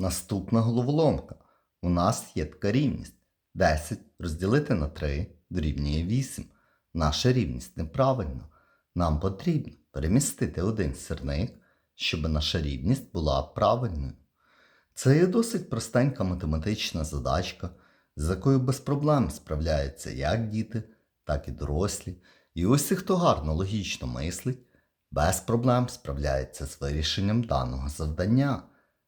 Наступна головоломка. У нас є така рівність. 10 розділити на 3 дорівнює 8. Наша рівність неправильна. Нам потрібно перемістити один сірник, щоб наша рівність була правильною. Це є досить простенька математична задачка, з якою без проблем справляються як діти, так і дорослі. І усі, хто гарно логічно мислить, без проблем справляється з вирішенням даного завдання.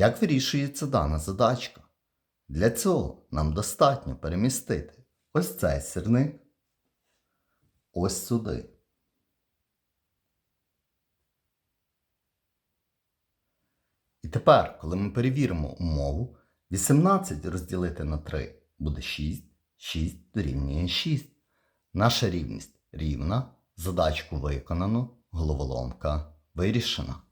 Як вирішується дана задачка? Для цього нам достатньо перемістити ось цей сирник ось сюди. І тепер, коли ми перевіримо умову, 18 розділити на 3 буде 6, 6 дорівнює 6. Наша рівність рівна, задачку виконано, головоломка вирішена.